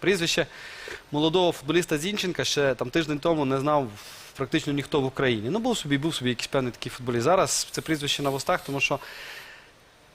Прізвище молодого футболіста Зінченка ще там тиждень тому не знав практично ніхто в Україні. Ну, був собі, був собі якийсь певний такий футболіст. Зараз це прізвище на вустах, тому що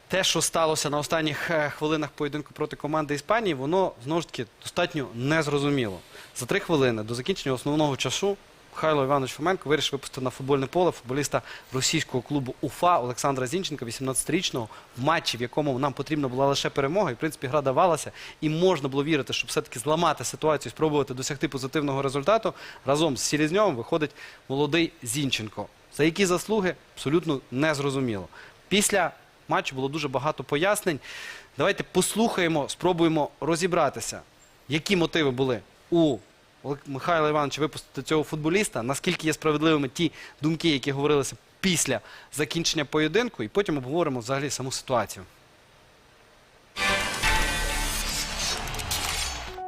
те, що сталося на останніх е, хвилинах поєдинку проти команди Іспанії, воно знову ж таки достатньо незрозуміло. За три хвилини до закінчення основного часу Михайло Іванович Фоменко вирішив випустити на футбольне поле футболіста російського клубу УФА Олександра Зінченка, 18-річного, в матчі, в якому нам потрібна була лише перемога. І, в принципі, гра давалася, і можна було вірити, щоб все-таки зламати ситуацію, спробувати досягти позитивного результату. Разом з Селізньовим виходить молодий Зінченко. За які заслуги абсолютно незрозуміло. Після матчу було дуже багато пояснень. Давайте послухаємо, спробуємо розібратися, які мотиви були у Михайла Івановича випустити цього футболіста, наскільки є справедливими ті думки, які говорилися після закінчення поєдинку, і потім обговоримо взагалі саму ситуацію.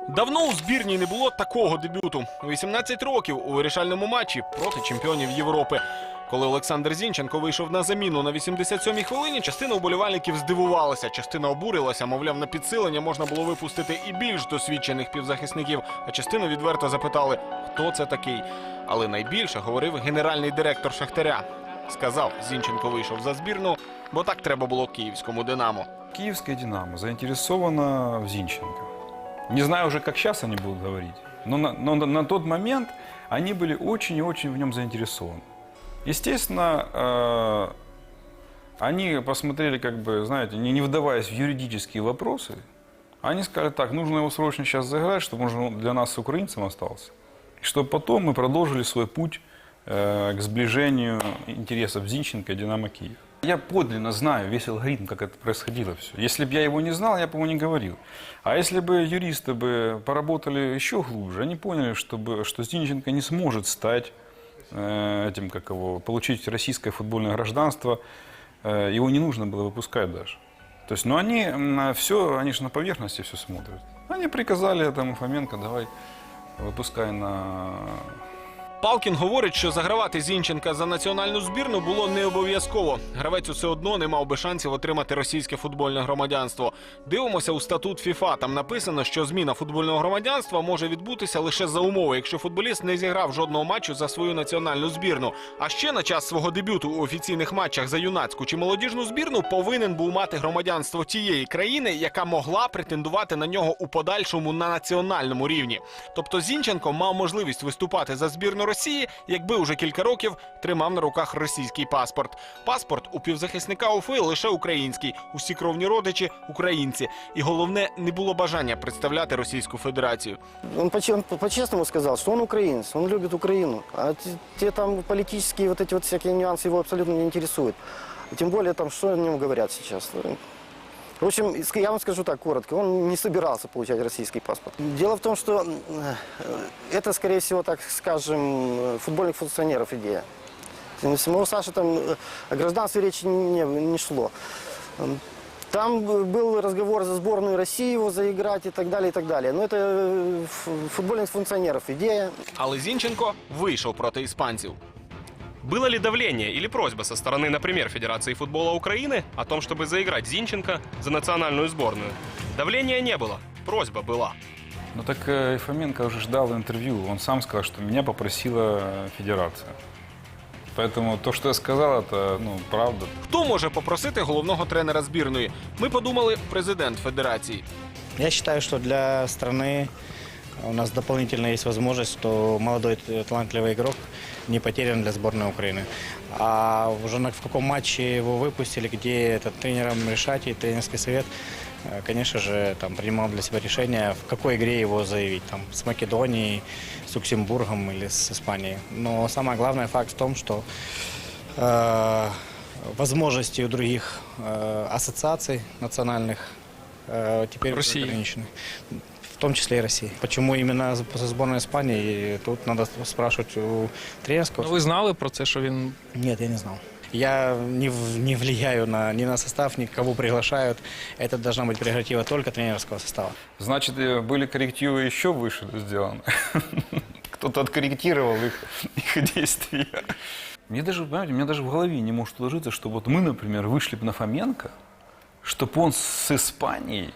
Давно у збірній не було такого дебюту. У 18 років у вирішальному матчі проти чемпіонів Європи. Коли Олександр Зінченко вийшов на заміну на 87-й хвилині, частина вболівальників здивувалася, частина обурилася, мовляв, на підсилення можна було випустити і більш досвідчених півзахисників, а частину відверто запитали, хто це такий. Але найбільше говорив генеральний директор Шахтаря. Сказав, Зінченко вийшов за збірну, бо так треба було київському Динамо. Киевская «Динамо» заинтересована в Зинченко. Не знаю уже, как сейчас они будут говорить, но на, тот момент они были очень и очень в нем заинтересованы. Естественно, э, они посмотрели, как бы, знаете, не, не вдаваясь в юридические вопросы, они сказали так, нужно его срочно сейчас заиграть, чтобы он для нас с украинцем остался. И чтобы потом мы продолжили свой путь э, к сближению интересов Зинченко и «Динамо Киев». Я подлинно знаю весь алгоритм, как это происходило все. Если бы я его не знал, я бы его не говорил. А если бы юристы бы поработали еще глубже, они поняли, чтобы, что Зинченко не сможет стать этим, как его, получить российское футбольное гражданство, э, его не нужно было выпускать даже. То есть, ну они все, они же на поверхности все смотрят. Они приказали этому Фоменко, давай выпускай на Палкін говорить, що загравати Зінченка за національну збірну було не обов'язково. Гравець усе одно не мав би шансів отримати російське футбольне громадянство. Дивимося у статут ФІФА. Там написано, що зміна футбольного громадянства може відбутися лише за умови, якщо футболіст не зіграв жодного матчу за свою національну збірну. А ще на час свого дебюту у офіційних матчах за юнацьку чи молодіжну збірну повинен був мати громадянство тієї країни, яка могла претендувати на нього у подальшому на національному рівні. Тобто Зінченко мав можливість виступати за збірну Росії, якби уже кілька років тримав на руках російський паспорт. Паспорт у півзахисника УФИ лише український, усі кровні родичі українці. І головне, не було бажання представляти Російську Федерацію. Он по- он по-честному сказал, что он украинец, он любит Украину. А те там политические вот нюансы его абсолютно не интересуют. И тем более там, что о нем говорят сейчас. В общем, ск- я вам скажу так коротко, он не собирался получать российский паспорт. Дело в том, что м, э, это, скорее всего, так скажем, э, футбольных функционеров идея. У самого Саши там э, о гражданстве речи не, не шло. М, Там э, был разговор за сборную России его заиграть и так далее, и так далее. Но это э, ф- футбольных функционеров идея. Але Зінченко вийшов проти іспанців. Было ли давление или просьба со стороны, например, Федерации футбола Украины о том, чтобы заиграть Зинченко за национальную сборную? Давления не было, просьба была. Ну так э, Фоменко уже ждал интервью. Он сам сказал, что меня попросила э, федерация. Поэтому то, что я сказал, это ну, правда. Хто може попросити головного тренера збірної? Ми подумали, президент федерації. Я считаю, что для страны у нас дополнительно есть возможность, что молодой талантливый игрок не потерян для сборной Украины. А уже на, в каком матче его выпустили, где этот тренером решать и тренерский совет, э, конечно же, там принимал для себя решение, в какой игре его заявить, там, с Македонией, с Люксембургом или с Испанией. Но самое главное факт в том, что э, возможности у других э, ассоциаций национальных э, теперь России. ограничены. В том числе и России. Почему именно за- со сборной Испании? И Тут надо спрашивать у тренерского. Ну, Ви знали про це, що він Нет, я не знал. Я не, в- не влияю на, ни на состав, ни кого приглашают. Это должна быть прерогатива только тренерского состава. Значит, э, были коррективы еще выше сделаны. Кто-то откорректировал их, их действия. Мне даже, понимаете, у меня даже в голове не может уложиться, что вот мы, например, вышли бы на Фоменко, чтобы он с Испанией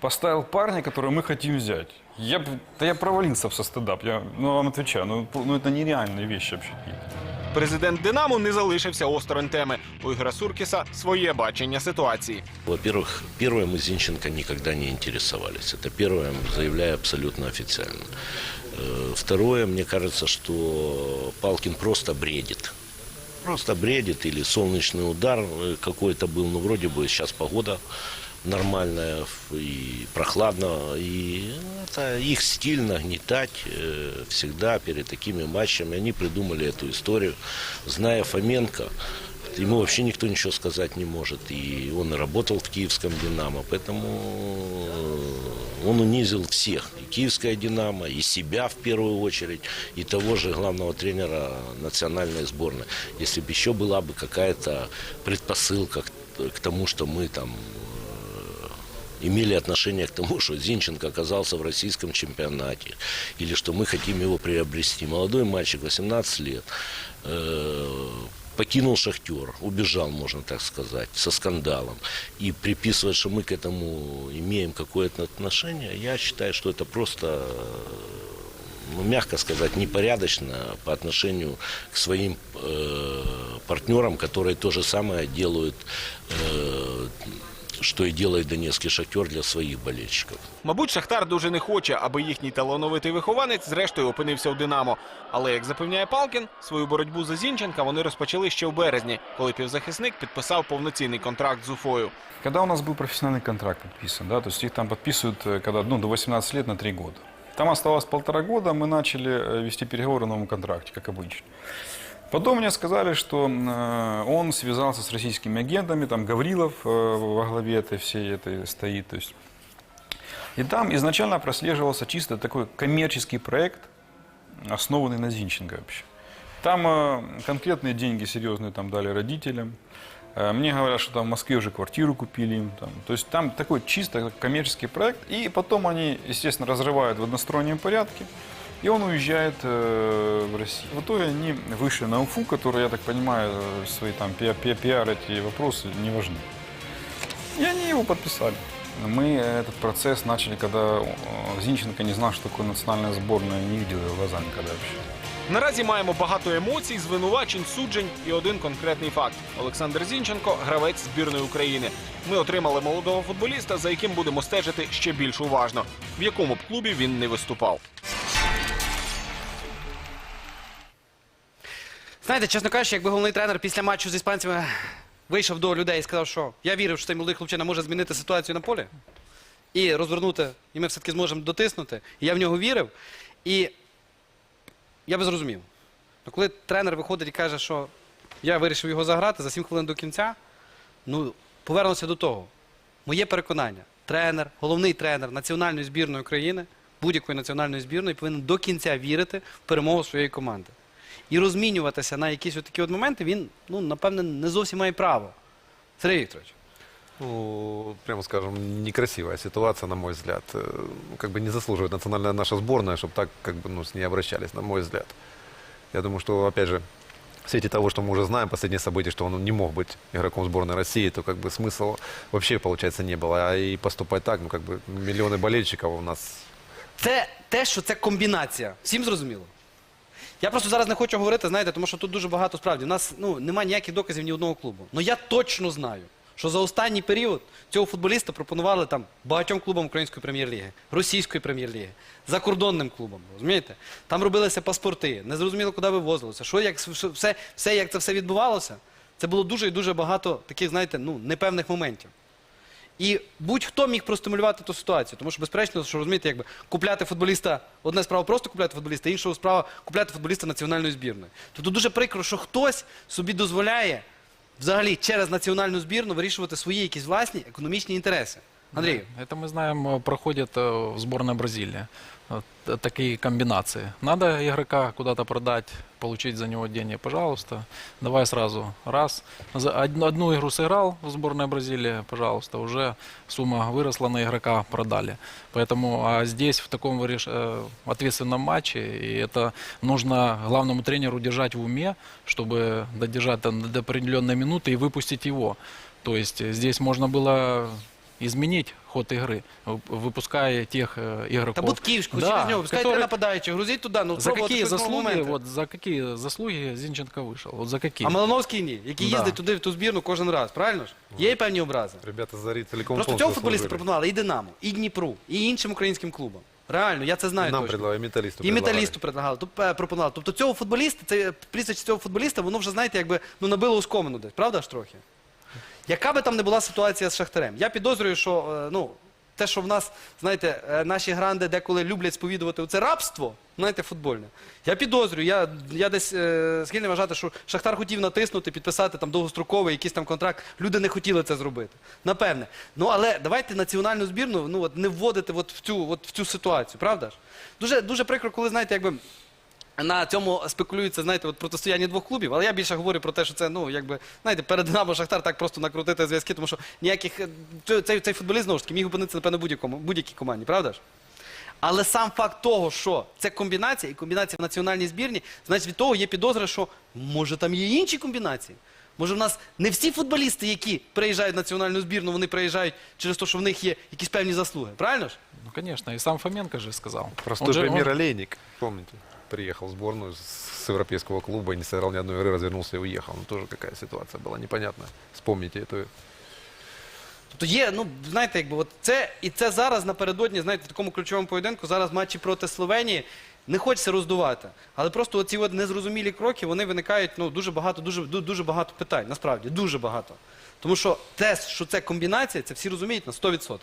поставил парня, которого мы хотим взять. Я, б- да я провалился бы со стыда. б, Я ну, вам отвечаю, ну, п- ну это нереальные вещи вообще какие-то. Президент Динамо не залишився осторонь теми. У Ігора Суркіса своє бачення ситуації. Во-первых, первое, мы Зинченко никогда не интересовались. Это первое, заявляю абсолютно официально. Э, Второе, мне кажется, что Палкин просто бредит. Просто бредит или солнечный удар э, какой-то был. Ну, вроде бы сейчас погода нормальная ф- и прохладно. И это их стиль нагнетать э, всегда перед такими матчами. Они придумали эту историю, зная Фоменко. Ему вообще никто ничего сказать не может. И он работал в киевском «Динамо». Поэтому э, он унизил всех. И киевское «Динамо», и себя в первую очередь, и того же главного тренера национальной сборной. Если бы еще была бы какая-то предпосылка к, тому, что мы там имели отношение к тому, что Зинченко оказался в российском чемпионате, или что мы хотим его приобрести. Молодой мальчик, 18 лет, э, покинул «Шахтер», убежал, можно так сказать, со скандалом. И приписывать, что мы к этому имеем какое-то отношение, я считаю, что это просто ну, мягко сказать, непорядочно по отношению к своим э, партнерам, которые то же самое делают, э, что и делает Донецкий шахтер для своих болельщиков. Мабуть, Шахтар дуже не хоче, аби їхній талановитий вихованець зрештою опинився у Динамо. Але, як запевняє Палкін, свою боротьбу за Зінченка вони розпочали ще в березні, коли півзахисник підписав повноцінний контракт з Уфою. Когда у нас был профессиональный контракт подписан, да, то есть их там подписывают, э, когда ну, до 18 лет на 3 года. Там оставалось полтора года, мы начали э, вести переговоры о новом контракте, как обычно. Потом мне сказали, что э, он связался с российскими агентами, там Гаврилов э, во главе этой всей этой стоит. То есть. И там изначально прослеживался чисто такой коммерческий проект, основанный на Зинченко вообще. Там э, конкретные деньги серьезные там дали родителям. Мне говорят, что там в Москве уже квартиру купили им. Там. То есть там такой чисто коммерческий проект. И потом они, естественно, разрывают в одностороннем порядке. И он уезжает э, в Россию. В итоге они вышли на Уфу, который, я так понимаю, э, свои там пи- пи- пиар эти вопросы не важны. И они его подписали. Мы этот процесс начали, когда э, Зинченко не знал, что такое национальная сборная, не видел его глаза никогда вообще. Наразі маємо багато емоцій, звинувачень, суджень і один конкретний факт: Олександр Зінченко гравець збірної України. Ми отримали молодого футболіста, за яким будемо стежити ще більш уважно, в якому б клубі він не виступав. Знаєте, чесно кажучи, якби головний тренер після матчу з іспанцями вийшов до людей і сказав, що я вірив, що цей молодий хлопчина може змінити ситуацію на полі і розвернути, і ми все-таки зможемо дотиснути. І я в нього вірив. І я би зрозумів. Ну, коли тренер виходить і каже, що я вирішив його заграти за 7 хвилин до кінця, ну, повернуся до того. Моє переконання, тренер, головний тренер національної збірної України, будь-якої національної збірної, повинен до кінця вірити в перемогу своєї команди І розмінюватися на якісь такі от моменти він, ну, напевне, не зовсім має право. Сергій Вікторович. Ну, прямо скажем, некрасивая ситуация, на мой взгляд. Э, ну, Как бы не заслуживает национальная наша сборная, чтобы так как бы, ну, с ней обращались, на мой взгляд. Я думаю, что, опять же, в свете того, что мы уже знаем, последние события, что он не мог быть игроком сборной России, то как бы смысла вообще, получается, не было. А и поступать так, ну, как бы миллионы болельщиков у нас Це те, що це комбінація. Всім зрозуміло? Я просто зараз не хочу говорити, знаєте, тому що тут дуже багато справді. У нас ну, немає ніяких доказів ні одного клубу. Ну я точно знаю, що за останній період цього футболіста пропонували там багатьом клубам української прем'єр-ліги, російської прем'єр-ліги, закордонним клубам. Розумієте? Там робилися паспорти, не зрозуміло, куди вивозилося. Що як все, все, як це все відбувалося, це було дуже і дуже багато таких, знаєте, ну, непевних моментів. І будь-хто міг простимулювати ту ситуацію. Тому що, безперечно, що розумієте, якби купляти футболіста, одна справа просто купляти футболіста, інша справа купляти футболіста національної збірної. Тобто дуже прикро, що хтось собі дозволяє взагалі через національну збірну вирішувати свої якісь власні економічні інтереси. Андрію. Это мы знаем, э, проходит э, в сборной Бразилии. Э, Такие комбинации. Надо игрока куда-то продать, получить за него деньги, пожалуйста. Давай сразу. Раз. Одну, игру сыграл в сборной Бразилии, пожалуйста, уже сумма выросла на игрока, продали. Поэтому а здесь в таком э, ответственном матче, и это нужно главному тренеру держать в уме, чтобы додержать до определенной минуты и выпустить его. То есть э, здесь можно было изменить ход игры, в- выпуская тех э, игроков. Та Бутківську, Да, через нього, пускайте которые- нападаючи, грузіть туди, ну За спробувати какие щось нового заслуги, моменту. вот за какие заслуги Зинченко вышел? Вот за какие? А Малановський ні, який Да. їздить туди в ту збірну кожен раз, правильно ж? Є й певні образи. Ребята Зари целиком Просто полностью цього футболіста заслужили. пропонували і Динамо, і Дніпру, і іншим українським клубам. Реально, я це знаю Нам точно. предлагали, и металлисту І предлагали. металісту предлагали, тобто е, пропонували. Тобто цього футболіста, це прізвище цього футболіста, воно вже, знаєте, якби ну набило оскомину десь, правда ж трохи? Яка би там не була ситуація з Шахтарем? Я підозрюю, що е, ну, те, що в нас, знаєте, е, наші гранди деколи люблять сповідувати це рабство, знаєте, футбольне. Я підозрюю, я, я десь е, схильний вважати, що Шахтар хотів натиснути, підписати там довгостроковий якийсь там контракт. Люди не хотіли це зробити. Напевне. Ну але давайте національну збірну ну, от, не вводити от в, цю, от, в цю ситуацію, правда ж? Дуже, дуже прикро, коли, знаєте, якби. На цьому спекулюється, знаєте, от протистояння двох клубів, але я більше говорю про те, що це, ну, якби, знаєте, перед Динамо Шахтар так просто накрутити зв'язки, тому що ніяких. е, цей- Цей, футболіст, знову ж таки, міг опинитися, напевно, будь-якому, будь-якій команді, правда ж? Але сам факт того, що це комбінація, і комбінація в національній збірні, значить від того є підозра, що може там є інші комбінації. Може, в нас не всі футболісти, які приїжджають в національну збірну, вони приїжджають через те, що в них є якісь певні заслуги. Правильно ж? Ну, конечно, и сам Фоменко же сказал. Простой же- пример он- Олейник, помните, приехал в сборную с европейского клуба, не сыграл ни одной игры, развернулся и уехал. Ну, тоже какая ситуация была непонятная. Вспомните эту Тобто є, ну знаєте, якби от це і це зараз напередодні, знаєте, в такому ключовому поєдинку, зараз матчі проти Словенії. Не хочеться роздувати, але просто оці от незрозумілі кроки вони виникають ну дуже багато, дуже ду- дуже багато питань. Насправді дуже багато. Тому що те, що це комбінація, це всі розуміють на 100%.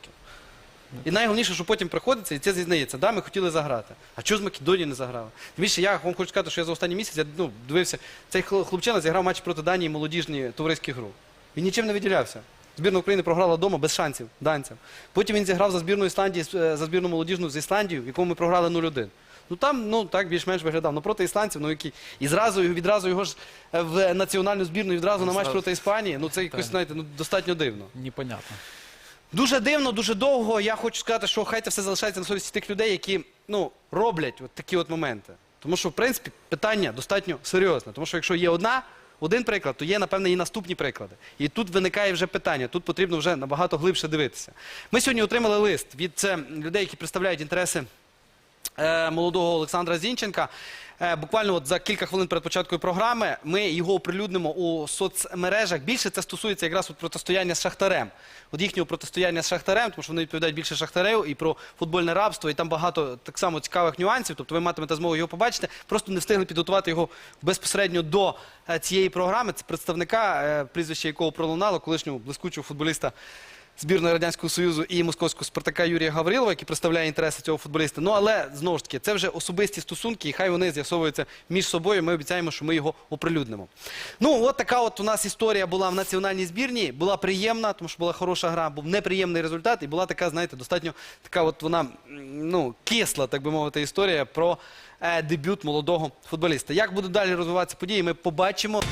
І найголовніше, що потім приходиться, і це зізнається, да, ми хотіли заграти. А чого з Македонії не заграли? Тим більше я вам хочу сказати, що я за останній місяць я, ну, дивився, цей хлопчина зіграв матч проти Данії молодіжні товариські гру. Він нічим не виділявся. Збірна України програла вдома без шансів данцям. Потім він зіграв за збірну Ісландії, е, за збірну молодіжну з Ісландією, в якому ми програли 0-1. Ну там, ну так більш-менш виглядав. Ну проти ісландців, ну які. І зразу відразу його ж е, в національну збірну і відразу на матч проти Іспанії. Ну це якось, знаєте, ну достатньо дивно. Непонятно. Дуже дивно, дуже довго. Я хочу сказати, що хай це все залишається на совісті тих людей, які ну, роблять от такі от моменти. Тому що, в принципі, питання достатньо серйозне. Тому що якщо є одна, один приклад, то є, напевне, і наступні приклади. І тут виникає вже питання. Тут потрібно вже набагато глибше дивитися. Ми сьогодні отримали лист від людей, які представляють інтереси молодого Олександра Зінченка. Е, буквально от за кілька хвилин перед початкою програми ми його оприлюднимо у соцмережах. Більше це стосується якраз от протистояння з Шахтарем. От їхнього протистояння з Шахтарем, тому що вони відповідають більше Шахтарю і про футбольне рабство, і там багато так само цікавих нюансів. Тобто ви матимете змогу його побачити. Просто не встигли підготувати його безпосередньо до е, цієї програми. Це представника, е, прізвище якого пролунало, колишнього блискучого футболіста збірної Радянського Союзу і московського Спартака Юрія Гаврилова, який представляє інтереси цього футболіста. Ну але знову ж таки, це вже особисті стосунки, і хай вони з'ясовуються між собою. Ми обіцяємо, що ми його оприлюднимо. Ну, от така от у нас історія була в національній збірні. Була приємна, тому що була хороша гра, був неприємний результат, і була така, знаєте, достатньо така, от вона ну кисла, так би мовити, історія про е, дебют молодого футболіста. Як будуть далі розвиватися події, ми побачимо.